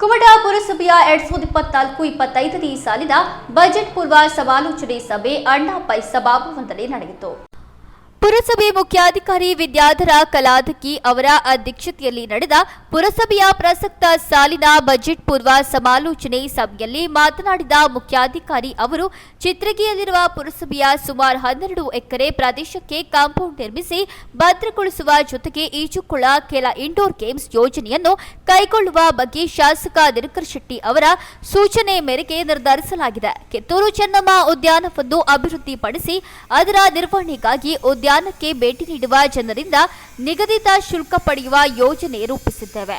ಕುಮಟಾ ಪುರಸಭೆಯ ಎರಡ್ ಸಾವಿರದ ಇಪ್ಪತ್ನಾಲ್ಕು, ಇಪ್ಪತ್ತೈದನೇ ಸಾಲಿನ ಬಜೆಟ್ ಪೂರ್ವ ಸಮಾಲೋಚನೆ ಸಭೆ ಅಣ್ಣಾ ಪೈ ಸಭಾಭವನದಲ್ಲಿ ನಡೆಯಿತು. ಪುರಸಭೆ ಮುಖ್ಯಾಧಿಕಾರಿ ವಿದ್ಯಾಧರ ಕಲಾಧಕಿ ಅವರ ಅಧ್ಯಕ್ಷತೆಯಲ್ಲಿ ನಡೆದ ಪುರಸಭೆಯ ಪ್ರಸಕ್ತ ಸಾಲಿನ ಬಜೆಟ್ ಪೂರ್ವ ಸಮಾಲೋಚನೆ ಸಭೆಯಲ್ಲಿ ಮಾತನಾಡಿದ ಮುಖ್ಯಾಧಿಕಾರಿ ಅವರು ಚಿತ್ರಗಿಯಲ್ಲಿರುವ ಪುರಸಭೆಯ ಸುಮಾರು ಹನ್ನೆರಡು ಎಕರೆ ಪ್ರದೇಶಕ್ಕೆ ಕಾಂಪೌಂಡ್ ನಿರ್ಮಿಸಿ ಭದ್ರಗೊಳಿಸುವ ಜೊತೆಗೆ ಈಜುಕೊಳ, ಕೆಲ ಇಂಡೋರ್ ಗೇಮ್ಸ್ ಯೋಜನೆಯನ್ನು ಕೈಗೊಳ್ಳುವ ಬಗ್ಗೆ ಶಾಸಕ ದಿನಕರ್ ಶೆಟ್ಟಿ ಅವರ ಸೂಚನೆ ಮೇರೆಗೆ ನಿರ್ಧರಿಸಲಾಗಿದೆ. ಕಿತ್ತೂರು ಚೆನ್ನಮ್ಮ ಉದ್ಯಾನವನ್ನು ಅಭಿವೃದ್ಧಿಪಡಿಸಿ, ಅದರ ನಿರ್ವಹಣೆಗಾಗಿ ಉದ್ಯಾನಕ್ಕೆ ಭೇಟಿ ನೀಡುವ ಜನರಿಂದ ನಿಗದಿತ ಶುಲ್ಕ ಪಡೆಯುವ ಯೋಜನೆ ರೂಪಿಸಿದ್ದೇವೆ.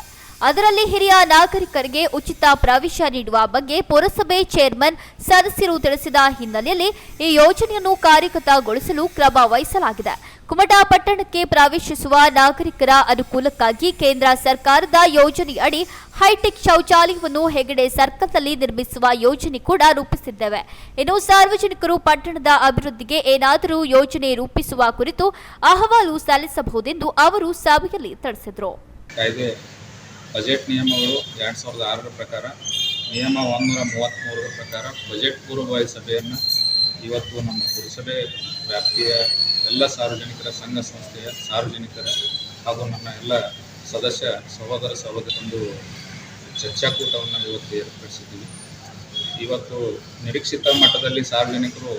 ಅದರಲ್ಲಿ ಹಿರಿಯ ನಾಗರಿಕರಿಗೆ ಉಚಿತ ಪ್ರವೇಶ ನೀಡುವ ಬಗ್ಗೆ ಪುರಸಭೆ ಚೇರ್ಮನ್ ಸದಸ್ಯರು ತಿಳಿಸಿದ ಹಿನ್ನೆಲೆಯಲ್ಲಿ ಈ ಯೋಜನೆಯನ್ನು ಕಾರ್ಯಗತಗೊಳಿಸಲು ಕ್ರಮ ವಹಿಸಲಾಗಿದೆ. ಕುಮಟಾ ಪಟ್ಟಣಕ್ಕೆ ಪ್ರವೇಶಿಸುವ ನಾಗರಿಕರ ಅನುಕೂಲಕ್ಕಾಗಿ ಕೇಂದ್ರ ಸರ್ಕಾರದ ಯೋಜನೆಯಡಿ ಹೈಟೆಕ್ ಶೌಚಾಲಯವನ್ನು ಹೆಗಡೆ ಸರ್ಕಲ್ನಲ್ಲಿ ನಿರ್ಮಿಸುವ ಯೋಜನೆ ಕೂಡ ರೂಪಿಸಿದ್ದೇವೆ. ಇನ್ನು ಸಾರ್ವಜನಿಕರು ಪಟ್ಟಣದ ಅಭಿವೃದ್ಧಿಗೆ ಏನಾದರೂ ಯೋಜನೆ ರೂಪಿಸುವ ಕುರಿತು ಅಹವಾಲು ಸಲ್ಲಿಸಬಹುದೆಂದು ಅವರು ಸಭೆಯಲ್ಲಿ ತಿಳಿಸಿದರು. ಪ್ರಕಾರ, ನಿಯಮ ಒಂದೂರ ಮೂವತ್ತ್ಮೂರರ ಪ್ರಕಾರ ಬಜೆಟ್ ಪೂರ್ವಭಾವಿ ಸಭೆಯನ್ನು ಇವತ್ತು ನಮ್ಮ ಪುರಸಭೆ ವ್ಯಾಪ್ತಿಯ ಎಲ್ಲ ಸಾರ್ವಜನಿಕರ ಸಂಘ ಸಂಸ್ಥೆಯ ಸಾರ್ವಜನಿಕರ ಹಾಗೂ ನಮ್ಮ ಎಲ್ಲ ಸದಸ್ಯ ಸಹೋದರ ಸಹೋದರೊಂದು ಚರ್ಚಾಕೂಟವನ್ನು ಇವತ್ತು ಏರ್ಪಡಿಸಿದ್ದೀವಿ. ಇವತ್ತು ನಿರೀಕ್ಷಿತ ಮಟ್ಟದಲ್ಲಿ ಸಾರ್ವಜನಿಕರು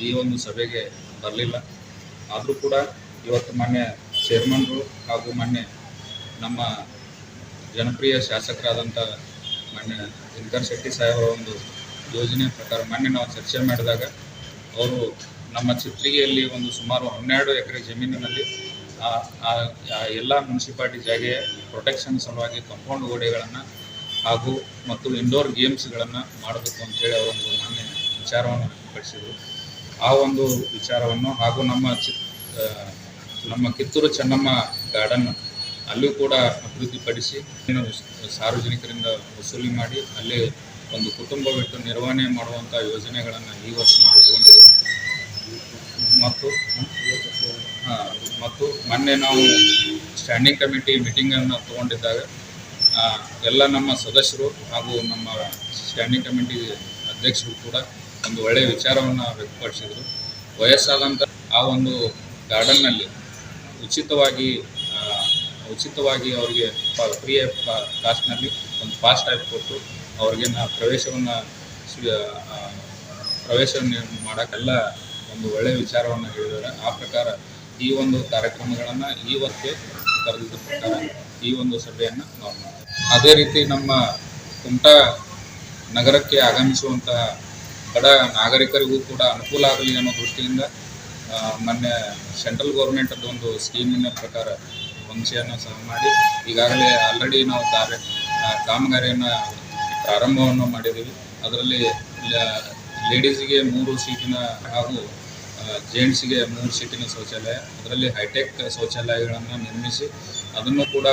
ಈ ಒಂದು ಸಭೆಗೆ ಬರಲಿಲ್ಲ. ಆದರೂ ಕೂಡ ಇವತ್ತು ಮಾನ್ಯ ಚೇರ್ಮನ್ರು ಹಾಗೂ ಮಾನ್ಯ ನಮ್ಮ ಜನಪ್ರಿಯ ಶಾಸಕರಾದಂಥ ಮಾನ್ಯ ದಿನಕರ್ ಶೆಟ್ಟಿ ಸಾಹೇಬರ ಒಂದು ಯೋಜನೆ ಪ್ರಕಾರ ಮೊನ್ನೆ ನಾವು ಚರ್ಚೆ ಮಾಡಿದಾಗ ಅವರು ನಮ್ಮ ಚಿತ್ರಿಗೆಯಲ್ಲಿ ಒಂದು ಸುಮಾರು ಹನ್ನೆರಡು ಎಕರೆ ಜಮೀನಿನಲ್ಲಿ ಎಲ್ಲ ಮುನ್ಸಿಪಾಲ್ಟಿ ಜಾಗೆಯ ಪ್ರೊಟೆಕ್ಷನ್ ಸಲುವಾಗಿ ಕಂಪೌಂಡ್ ಗೋಡೆಗಳನ್ನು ಹಾಗೂ ಮತ್ತು ಇಂಡೋರ್ ಗೇಮ್ಸ್ಗಳನ್ನು ಮಾಡಬೇಕು ಅಂತೇಳಿ ಅವರೊಂದು ಮೊನ್ನೆ ವಿಚಾರವನ್ನು ವ್ಯಕ್ತಪಡಿಸಿದರು. ಆ ಒಂದು ವಿಚಾರವನ್ನು ಹಾಗೂ ನಮ್ಮ ನಮ್ಮ ಕಿತ್ತೂರು ಚೆನ್ನಮ್ಮ ಗಾರ್ಡನ್ ಅಲ್ಲೂ ಕೂಡ ಅಭಿವೃದ್ಧಿಪಡಿಸಿ ಸಾರ್ವಜನಿಕರಿಂದ ವಸೂಲಿ ಮಾಡಿ, ಅಲ್ಲಿ ಒಂದು ಕುಟುಂಬ ಬಿಟ್ಟು ನಿರ್ವಹಣೆ ಮಾಡುವಂಥ ಯೋಜನೆಗಳನ್ನು ಈ ವರ್ಷ ನಾವು ಇಟ್ಕೊಂಡಿದ್ದೀವಿ. ಮತ್ತು ಮತ್ತು ಮೊನ್ನೆ ನಾವು ಸ್ಟ್ಯಾಂಡಿಂಗ್ ಕಮಿಟಿ ಮೀಟಿಂಗನ್ನು ತಗೊಂಡಿದ್ದಾಗ ಎಲ್ಲ ನಮ್ಮ ಸದಸ್ಯರು ಹಾಗೂ ನಮ್ಮ ಸ್ಟ್ಯಾಂಡಿಂಗ್ ಕಮಿಟಿ ಅಧ್ಯಕ್ಷರು ಕೂಡ ಒಂದು ಒಳ್ಳೆಯ ವಿಚಾರವನ್ನು ವ್ಯಕ್ತಪಡಿಸಿದರು. ವಯಸ್ಸಾದಂಥ ಆ ಒಂದು ಗಾರ್ಡನ್ನಲ್ಲಿ ಉಚಿತವಾಗಿ ಉಚಿತವಾಗಿ ಅವರಿಗೆ ಫ್ರೀ ಕಾಸ್ಟ್ನಲ್ಲಿ ಒಂದು ಫಾಸ್ಟ್ ಟೈಪ್ ಕೊಟ್ಟು ಅವ್ರಿಗೆ ನಾ ಪ್ರವೇಶವನ್ನು ಪ್ರವೇಶ ಮಾಡೋಕ್ಕೆಲ್ಲ ಒಂದು ಒಳ್ಳೆಯ ವಿಚಾರವನ್ನು ಹೇಳಿದ್ದಾರೆ. ಆ ಪ್ರಕಾರ ಈ ಒಂದು ಕಾರ್ಯಕ್ರಮಗಳನ್ನು ಇವತ್ತೇ ಕರೆದಿದ್ದ ಪ್ರಕಾರ ಈ ಒಂದು ಸಭೆಯನ್ನು ನಾವು ಮಾಡ್ತೀವಿ. ಅದೇ ರೀತಿ ನಮ್ಮ ಕುಮಟಾ ನಗರಕ್ಕೆ ಆಗಮಿಸುವಂತಹ ಬಡ ನಾಗರಿಕರಿಗೂ ಕೂಡ ಅನುಕೂಲ ಆಗಲಿ ಅನ್ನೋ ದೃಷ್ಟಿಯಿಂದ ಮೊನ್ನೆ ಸೆಂಟ್ರಲ್ ಗೌರ್ಮೆಂಟದ್ದು ಒಂದು ಸ್ಕೀಮಿನ ಪ್ರಕಾರ ವಂಶೆಯನ್ನು ಸಹ ಮಾಡಿ ಈಗಾಗಲೇ ಆಲ್ರೆಡಿ ನಾವು ಕಾರ್ಯ ಕಾಮಗಾರಿಯನ್ನು ಪ್ರಾರಂಭವನ್ನು ಮಾಡಿದ್ದೀವಿ. ಅದರಲ್ಲಿ ಲೇಡೀಸಿಗೆ ಮೂರು ಸೀಟಿನ ಹಾಗೂ ಜೆಂಟ್ಸಿಗೆ ಮೂರು ಸೀಟಿನ ಶೌಚಾಲಯ, ಅದರಲ್ಲಿ ಹೈಟೆಕ್ ಶೌಚಾಲಯಗಳನ್ನು ನಿರ್ಮಿಸಿ, ಅದನ್ನು ಕೂಡ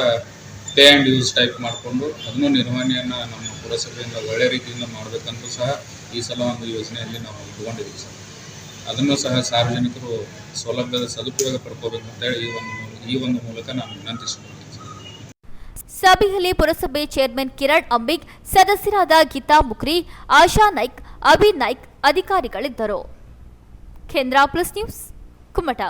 ಪೇ ಆ್ಯಂಡ್ ಯೂಸ್ ಟೈಪ್ ಮಾಡಿಕೊಂಡು, ಅದನ್ನು ನಿರ್ವಹಣೆಯನ್ನು ನಮ್ಮ ಪುರಸಭೆಯಿಂದ ಒಳ್ಳೆ ರೀತಿಯಿಂದ ಮಾಡಬೇಕಂತೂ ಸಹ ಈ ಸಲ ಒಂದು ಯೋಜನೆಯಲ್ಲಿ ನಾವು ಇಟ್ಕೊಂಡಿದ್ದೀವಿ ಸರ್. ಅದನ್ನು ಸಹ ಸಾರ್ವಜನಿಕರು ಸೌಲಭ್ಯದ ಸದುಪಯೋಗ ಪಡ್ಕೋಬೇಕು ಅಂತೇಳಿ ಈ ಒಂದು ಈ ಒಂದು ಮೂಲಕ ನಾನು ವಿನಂತಿಸಿಕೊಳ್ತೀನಿ. ಸರ್ ಸಭೆಯಲ್ಲಿ ಪುರಸಭೆ ಚೇರ್ಮನ್ ಕಿರಣ್ ಅಂಬಿಗ್ ಸದಸ್ಯರಾದ ಗೀತಾ ಮುಕ್ರಿ, ಆಶಾ ನಾಯ್ಕ್, ಅಭಿ ನಾಯ್ಕ್ ಅಧಿಕಾರಿಗಳಿದ್ದರು. ಕೇಂದ್ರ ಪ್ಲಸ್ ನ್ಯೂಸ್, ಕುಮಟಾ.